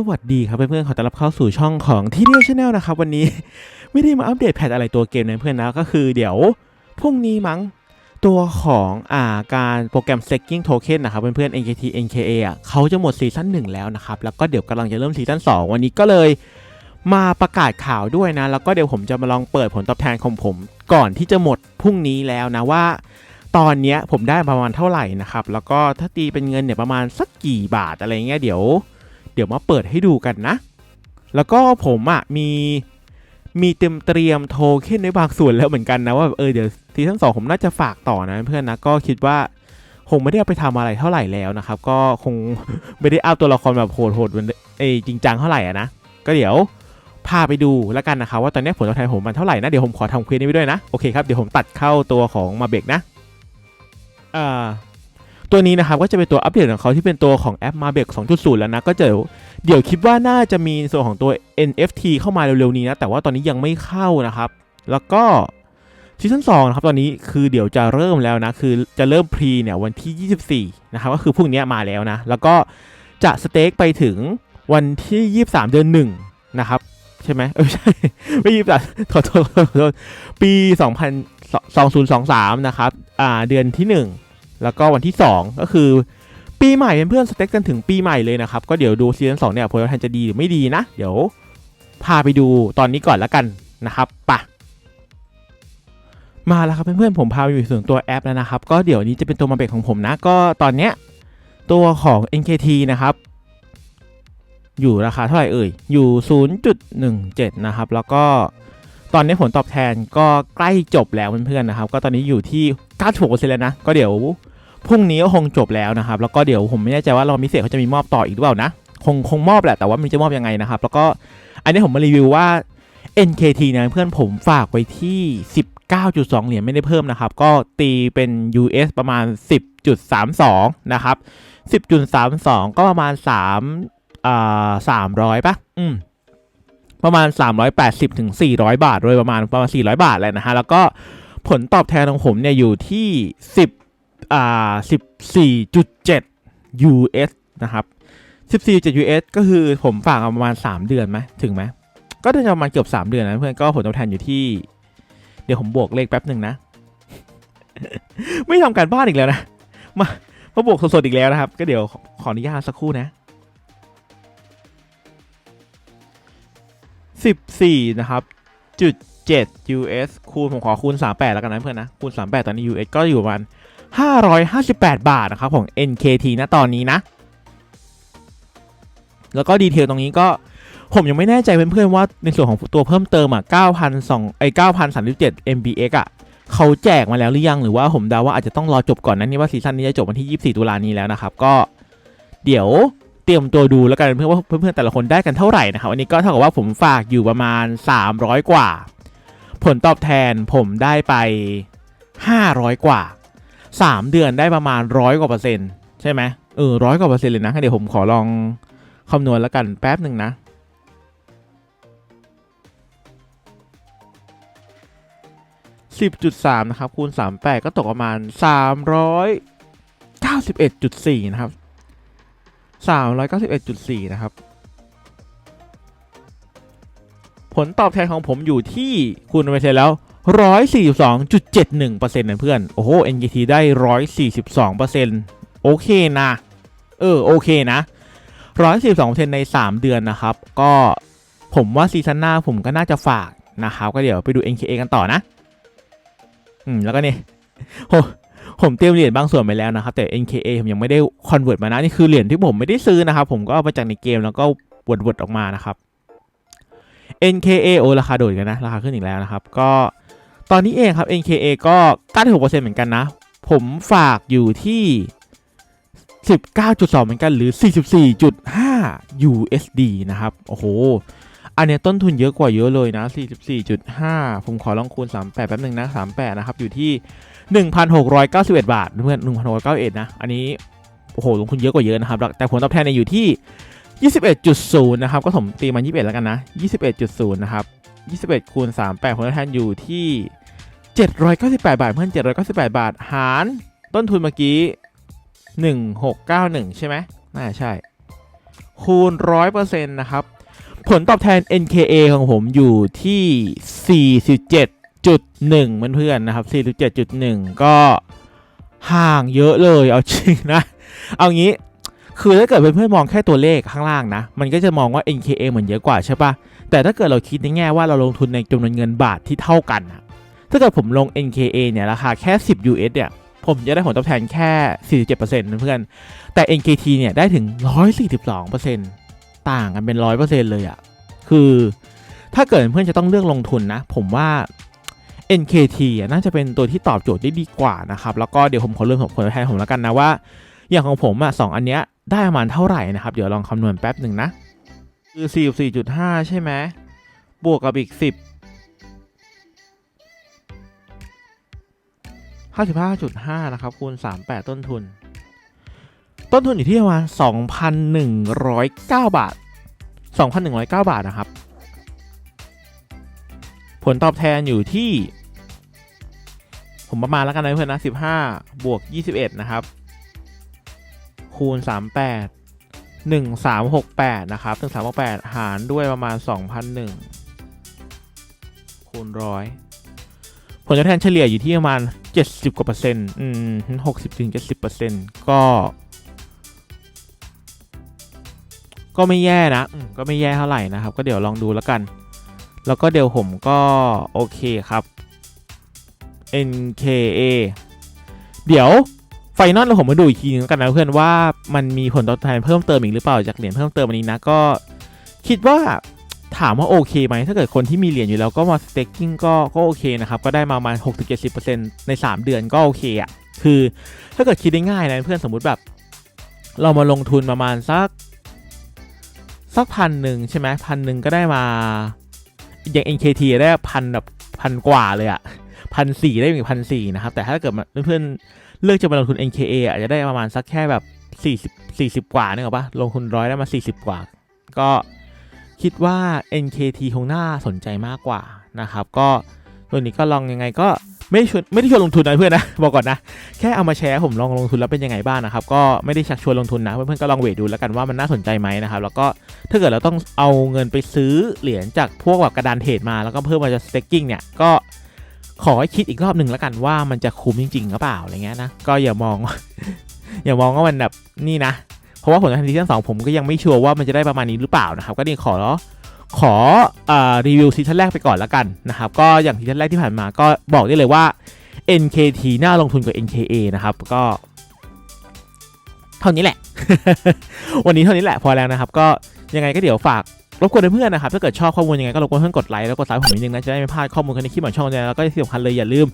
สวัสดีครับเพื่อนๆ ขอต้อนรับเข้าสู่ช่องของที่เดียวชาแนลนะครับ วันนี้ไม่ได้มาอัปเดตแพทอะไรตัวเกมนะเพื่อนนะก็คือเดี๋ยวพรุ่งนี้มั้งตัวของอ่าการโปรแกรม staking Token นะครับเพื่อนๆ NKT NKA อะเขาจะหมดซีซั่นหนึ่งแล้วนะครับ แล้วก็เดี๋ยวกำลังจะเริ่มซีซั่น2 วันนี้ก็เลยมาประกาศข่าวด้วยนะ แล้วก็เดี๋ยวผมจะมาลองเปิดผลตอบแทนของผม ก่อนที่จะหมดพรุ่งนี้แล้วนะว่า ตอนเนี้ยผมได้ประมาณเท่าไหร่นะครับแล้วก็ถ้าตีเป็นเงินเนี่ยประมาณสักกี่บาทอะไรเงี้ยเดี๋ยว เดี๋ยวมาเปิดให้ดูกันนะ แล้วก็ผมอะ่ะมีมีเตรียมเตรียมโทเค็นไว้บางส่วนแล้วเหมือนกันนะว่าเออเดี๋ยวซีซั่นสองผมน่าจะฝากต่อนะเพื่อนนะก็คิดว่าคงไม่ได้เอาไปทำอะไรเท่าไหร่แล้วนะครับ ก็คงไม่ได้เอาตัวละครแบบโหดๆมันเอจริงจังเท่าไหร่อะนะก็เดี๋ยวพาไปดูแล้วกันนะครับว่าตอนนี้ผลตอบแทนผมมันเท่าไหร่นะ เดี๋ยวผมขอทำเควสนี้ไว้ด้วยนะ โอเคครับ เดี๋ยวผมตัดเข้าตัวของมาเบกนะอ่า ตัวนี้นะครับก็จะเป็นตัวอัปเดตของเขาที่เป็นตัวของแอปมาเบก2.0 แล้วนะ ก็จะเดี๋ยวคิดว่าน่าจะมีส่วนของตัว NFT เข้ามาเร็วๆนี้นะ แต่ว่าตอนนี้ยังไม่เข้านะครับ แล้วก็ซีซั่น2นะครับตอนนี้คือเดี๋ยวจะเริ่มแล้วนะ คือจะเริ่มพรีเนี่ยวันที่ 24 นะครับ ก็คือพรุ่งนี้มาแล้วนะ แล้วก็จะสเต็กไปถึงวันที่ 23 เดือน1นะครับใช่ไหมเออใช่ ไม่ยี่สิบสามขอโทษขอโทษปี2023นะครับ อ่า เดือนที่1 แล้วก็วันที่ 2 ก็คือปีใหม่เพื่อนสเต็กกันถึงปีใหม่เลยนะครับ ก็เดี๋ยวดูซีซั่นสองเนี่ยผลตอบแทนจะดีหรือไม่ดีนะ เดี๋ยวพาไปดูตอนนี้ก่อนแล้วกันนะครับปะมาแล้วครับเพื่อนๆผมพาไปอยู่ส่วนตัวแอปแล้วนะครับ ก็เดี๋ยวนี้จะเป็นตัวมาเบกของผมนะ ก็ตอนเนี้ยตัวของ NKT นะครับ อยู่ราคาเท่าไหร่เอ่ย อยู่ 0.17 นะครับ แล้วก็ตอนนี้ผลตอบแทนก็ใกล้จบแล้วเพื่อนๆนะครับ ก็ตอนนี้อยู่ที่ 96%แล้วนะ ก็เดี๋ยว พรุ่งนี้ก็คงจบแล้วนะครับแล้วก็เดี๋ยวผมไม่แน่ใจว่าเรามิเศษเขาจะมีมอบต่ออีกหรือเปล่านะคงคงมอบแหละแต่ว่ามันจะมอบยังไงนะครับ แล้วก็อันนี้ผมมารีวิวว่า NKT นะเพื่อนผมฝากไว้ที่ 19.2 เหรียญไม่ได้เพิ่มนะครับ ก็ตีเป็น US ประมาณ 10.32 นะครับ 10.32 ก็ประมาณ3อ่าสามร้อยปะอืมประมาณ 380ถึง400 บาท โดยประมาณประมาณ 400 บาทแหละนะฮะ แล้วก็ผลตอบแทนของผมเนี่ยอยู่ที่ 10 อ่า14.7 US นะครับ14.7 US ก็คือผมฝากประมาณ 3 เดือนไหมถึงไหมก็จะประมาณเกือบ 3 เดือนนะเพื่อนก็ผลตอบแทนอยู่ที่ เดี๋ยวผมบวกเลขแป๊บหนึ่งนะ ไม่ทำการบ้านอีกแล้วนะ มามาบวกสดๆอีกแล้วนะครับ ก็เดี๋ยวขอขออนุญาตสักครู่นะ14นะครับจุด7 US คูณผมขอคูณ 38 แล้วกันนะเพื่อนนะ คูณ 38 ตอนนี้ US ก็อยู่ประมาณ 558 บาทนะครับของ NKT นะตอนนี้นะ แล้วก็ดีเทลตรงนี้ก็ผมยังไม่แน่ใจเพื่อนๆว่าในส่วนของตัวเพิ่มเติมอะ9,002ไอ้9,037 MBX อะเขาแจกมาแล้วหรือยังหรือว่าผมเดาว่าอาจจะต้องรอจบก่อนนั้นนี่ว่าซีซั่นนี้จะจบวันที่ 24 ตุลานี้แล้วนะครับ ก็เดี๋ยวเตรียมตัวดูแล้วกันเพื่อว่าเพื่อนๆแต่ละคนได้กันเท่าไหร่นะครับวันนี้ก็เท่ากับว่าผมฝากอยู่ประมาณ 300 กว่า ผลตอบแทนผมได้ไป 500 กว่า 3เดือนได้ประมาณร้อยกว่าเปอร์เซ็นต์ใช่ไหมเออร้อยกว่าเปอร์เซ็นต์เลยนะ เดี๋ยวผมขอลองคำนวณแล้วกันแป๊บหนึ่งนะ10.3นะครับ คูณ38ก็ตกประมาณ391.4นะครับ391.4นะครับ ผลตอบแทนของผมอยู่ที่คูณไปเสร็จแล้ว 142.71%นะเพื่อน โอ้โห NGT ได้ 142%โอเคนะ เออ โอเคนะ 142%ใน 3 เดือนนะครับ ก็ผมว่าซีซั่นหน้าผมก็น่าจะฝากนะครับ ก็เดี๋ยวไปดู NKA กันต่อนะ อืม แล้วก็นี่โหผมเตรียมเหรียญบางส่วนไปแล้วนะครับ แต่ NKA ผมยังไม่ได้คอนเวิร์ตมานะ นี่คือเหรียญที่ผมไม่ได้ซื้อนะครับ ผมก็เอามาจากในเกมแล้วก็วดวดออกมานะครับ NKA โอ้ราคาโดดกันนะ ราคาขึ้นอีกแล้วนะครับ ก็ ตอนนี้เองครับ NKA ก็96%เหมือนกันนะ ผมฝากอยู่ที่ 19.2 เหมือนกันหรือ 44.5 USD นะครับ โอ้โห อันนี้ต้นทุนเยอะกว่าเยอะเลยนะ 44.5 ผมขอลองคูณ 38 แป๊บหนึ่งนะ 38 นะครับ อยู่ที่ 1,691 บาทเพื่อน1,691 นะ อันนี้ โอ้โห ลงทุนเยอะกว่าเยอะนะครับ แต่ผลตอบแทนเนี่ยอยู่ที่ 21.0 นะครับ ก็ผมตีมัน21 แล้วกันนะ 21.0 นะครับ 21คูณ38 ผลตอบแทนอยู่ที่ 798 บาท เพื่อน 798 บาท หารต้นทุนเมื่อกี้ 1691 ใช่ไหมน่าใช่ คูณ 100%นะครับ ผลตอบแทน NKA ของผมอยู่ที่ 47.1เพื่อนๆนะครับ 47.1 ก็ห่างเยอะเลยเอาจริงนะ เอางี้คือถ้าเกิดเพื่อนๆมองแค่ตัวเลขข้างล่างนะ มันก็จะมองว่า NKA เหมือนเยอะกว่าใช่ปะ แต่ถ้าเกิดเราคิดในแง่ว่าเราลงทุนในจำนวนเงินบาทที่เท่ากันอะถ้าเกิดผมลง NKA เนี่ยราคาแค่ 10 US เนี่ยผมจะได้ผลตอบแทนแค่ 47%เพื่อน แต่ NKT เนี่ยได้ถึง 142%ต่างกันเป็น 100%เลยอะคือถ้าเกิดเพื่อนจะต้องเลือกลงทุนนะ ผมว่า NKT น่าจะเป็นตัวที่ตอบโจทย์ได้ดีกว่านะครับ แล้วก็เดี๋ยวผมขอเริ่มของผลตอบแทนผมแล้วกันนะว่า อย่างของผมอะสองอันเนี้ยได้ประมาณเท่าไหร่นะครับ เดี๋ยวลองคำนวณแป๊บหนึ่งนะ คือ 44.5 ใช่ไหม บวกกับอีก 10 55.5 นะครับ คูณ 38 ต้นทุน ต้นทุนอยู่ที่ประมาณ 2,109 บาท 2,109 บาทนะครับ ผลตอบแทนอยู่ที่ ผมประมาณแล้วกันนะเพื่อนนะ 15 บวก 21 นะครับ คูณ 38 1368 นะครับ 1368 หารด้วยประมาณ 2,001คูณร้อยผลตอบแทนเฉลี่ยอยู่ที่ประมาณ 70 กว่าเปอร์เซ็นต์อืม60ถึง70เปอร์เซ็นต์ก็ ก็ไม่แย่นะก็ไม่แย่เท่าไหร่นะครับ ก็เดี๋ยวลองดูแล้วกัน แล้วก็เดี๋ยวผมก็ โอเคครับ NKA เดี๋ยว ไฟนอลเราผมมาดูอีกทีนึงกันนะเพื่อนว่ามันมีผลตอบแทนเพิ่มเติมอีกหรือเปล่าจากเหรียญเพิ่มเติมอันนี้นะก็ คิดว่าถามว่าโอเคไหมถ้าเกิดคนที่มีเหรียญอยู่แล้วก็มาสเต็กกิ้งก็ก็โอเคนะครับ ก็ได้มาประมาณ6-70%ใน 3 เดือนก็โอเคอะคือถ้าเกิดคิดได้ง่ายนะเพื่อนสมมุติแบบ เรามาลงทุนประมาณสักสักพันหนึ่งใช่ไหมพันหนึ่งก็ได้มา อย่าง NKT ได้พันแบบพันกว่าเลยอะพันสี่ได้อีกพันสี่นะครับ แต่ถ้าเกิดเพื่อน เลือกจะมาลงทุน NKA อาจจะได้ประมาณสักแค่แบบสี่สิบสี่สิบกว่าเนี่ยหรอปะลงทุนร้อยได้มาสี่สิบกว่า ก็คิดว่า NKT คงน่าสนใจมากกว่านะครับ ก็ตัวนี้ก็ลองยังไงก็ไม่ได้ชวนไม่ได้ชวนลงทุนนะเพื่อนนะบอกก่อนนะแค่เอามาแชร์ผมลองลงทุนแล้วเป็นยังไงบ้างนะครับก็ไม่ได้ชักชวนลงทุนนะเพื่อนๆก็ลองเวทดูแล้วกันว่ามันน่าสนใจไหมนะครับแล้วก็ถ้าเกิดเราต้องเอาเงินไปซื้อเหรียญจากพวกแบบกระดานเทรดมาแล้วก็เพิ่มมาจะ staking เนี่ยก็ ขอให้คิดอีกรอบหนึ่งแล้วกันว่ามันจะคุ้มจริงๆหรือเปล่าอะไรเงี้ยนะก็อย่ามอง อย่ามองว่ามันแบบนี่นะ เพราะว่าผลตอบแทนซีซั่นสองผมก็ยังไม่ชัวร์ว่ามันจะได้ประมาณนี้หรือเปล่านะครับ ก็นี่ขอขออรีวิวซีซั่นแรกไปก่อนแล้วกันนะครับ ก็อย่างซีซั่นแรกที่ผ่านมาก็บอกได้เลยว่า NKT น่าลงทุนกว่า NKA นะครับ ก็เท่านี้แหละ วันนี้เท่านี้แหละพอแล้วนะครับ ก็ยังไงก็เดี๋ยวฝาก รบกวนเพื่อนๆนะครับถ้าเกิดชอบข้อมูลยังไงก็รบกวนเพื่อนกดไลค์แล้วกดซับผมนิดนึงนะจะได้ไม่พลาดข้อมูลในคลิปของช่องเลยแล้วก็ที่สำคัญเลยอย่าลืม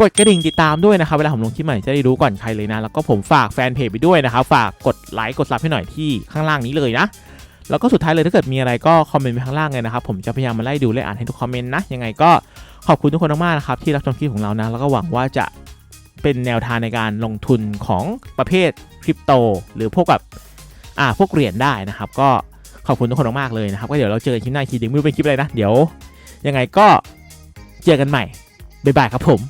กดกระดิ่งติดตามด้วยนะครับเวลาผมลงคลิปใหม่จะได้รู้ก่อนใครเลยนะแล้วก็ผมฝากแฟนเพจไปด้วยนะครับฝากกดไลค์กดซับให้หน่อยที่ข้างล่างนี้เลยนะแล้วก็สุดท้ายเลยถ้าเกิดมีอะไรก็คอมเมนต์ไปข้างล่างเลยนะครับผมจะพยายามมาไล่ดูไล่อ่านให้ทุกคอมเมนต์นะยังไงก็ขอบคุณทุกคนมากๆนะครับที่รับชมคลิปของเรานะแล้วก็หวังว่าจะเป็นแนวทางในการลงทุนของประเภทคริปโต หรือพวกแบบอ่าพวกเหรียญได้นะครับก็ ขอบคุณทุกคนมากๆเลยนะครับ ก็เดี๋ยวเราเจอกันคลิปหน้าอีกทีเดียวไม่รู้เป็นคลิปอะไรนะ เดี๋ยวยังไงก็เจอกันใหม่บ๊ายบายครับผม